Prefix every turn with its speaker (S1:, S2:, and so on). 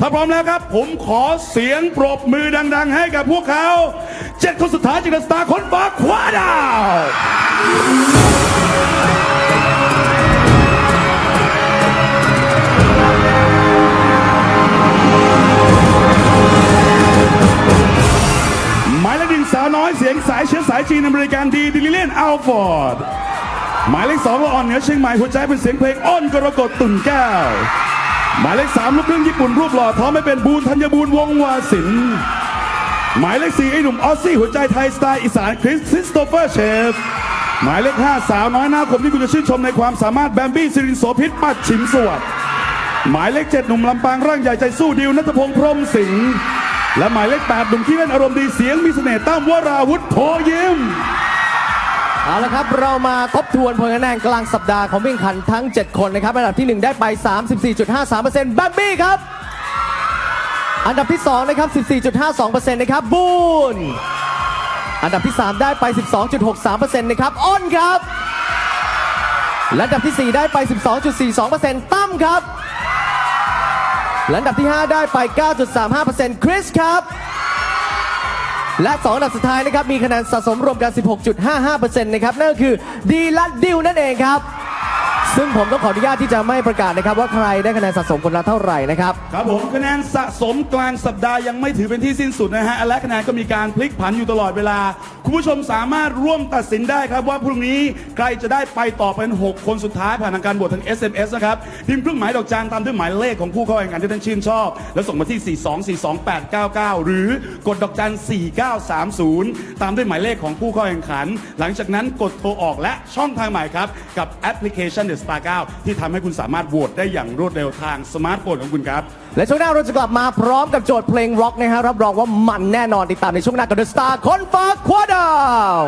S1: ถ้าพร้อมแล้วครับ ผมขอเสียงปรบมือดัง ๆ ให้กับพวกเขาเจ็ดคนสุดท้ายจากสตาร์คนฟ้าคว้าดาวหมายเลขหนึ่งสาวน้อยเสียงสายเชื้อสายจีนอเมริกันดีดิลิเลียนอัลฟอร์ด หมายเลขสองละอ่อนเหนือเชียงใหม่หัวใจเป็นเสียงเพลงอ้อนกรกฎตุ่นแก้ว หมายเลขสามลูกครึ่งญี่ปุ่นรูปหล่อท้อไม่เป็นบูนธัญบูรณ์วงวาสินหมายเลขสี่ไอ้หนุ่มออสซี่หัวใจไทยสไตล์อีสานคริสคริสโตเฟอร์เชฟหมายเลขห้าสาวน้อยหน้าคมที่คุณจะชื่นชมในความสามารถแบมบี้สิรินโสพิษปัดชิมสวัสดิ์หมายเลขเจ็ดหนุ่มลำปางร่างใหญ่ใจสู้ดิวนัทพงษ์พรหมสิงห์และหมายเลขแปดหนุ่มที่เล่นอารมณ์ดีเสียงมีเสน่ห์ตั้มวราวุธโพยิ้ม
S2: เอาละครับ เรามาทบทวนผลคะแนนกลางสัปดาห์ของวิ่งขันทั้ง 7 คนนะครับ อันดับที่ 1 ได้ไป 34.53%บัมบี้ครับ อันดับที่ 2 นะครับ 14.52%นะครับ บูนอันดับที่ 3 ได้ไป 12.63%นะครับ อ้นครับ และอันดับที่ 4 ได้ไป 12.42%ตั้มครับและอันดับที่ 5 ได้ไป 9.35%คริสครับ และ2อันดับสุดท้ายนะครับมีคะแนนสะสมรวมกัน 16.55%นะครับนั่นก็คือดีลัดดิวนั่นเองครับ ซึ่งผมต้องขออนุญาตที่จะไม่ประกาศนะครับ ว่าใครได้คะแนนสะสมคนละเท่าไหร่นะครับ
S1: ครับผมคะแนนสะสมกลางสัปดาห์ยังไม่ถือเป็นที่สิ้นสุดนะฮะและคะแนนก็มีการพลิกผันอยู่ตลอดเวลา คุณผู้ชมสามารถร่วมตัดสินได้ครับ ว่าพรุ่งนี้ใครจะได้ไปต่อเป็น 6 คนสุดท้ายผ่านทางการโหวตทาง SMS นะครับพิมพ์เครื่องหมายดอกจานตามด้วยหมายเลขของผู้เข้าแข่งขันที่ท่านชื่นชอบ แล้วส่งมาที่ 4242899 หรือกดดอกจัน 4930 ตามด้วยหมายเลขของผู้เข้าแข่งขัน หลังจากนั้นกดโทรออกและช่องทางใหม่ครับกับแอปพลิเคชัน The Star 9 ที่ทำให้คุณสามารถโหวตได้อย่างรวดเร็วทางสมาร์ทโฟนของคุณครับ
S2: และช่วงหน้าเราจะกลับมาพร้อมกับโจทย์เพลงร็อกนะฮะรับรองว่ามันแน่นอนติดตามในช่วงหน้ากับเดอะสตาร์คนฟ้าควาดาว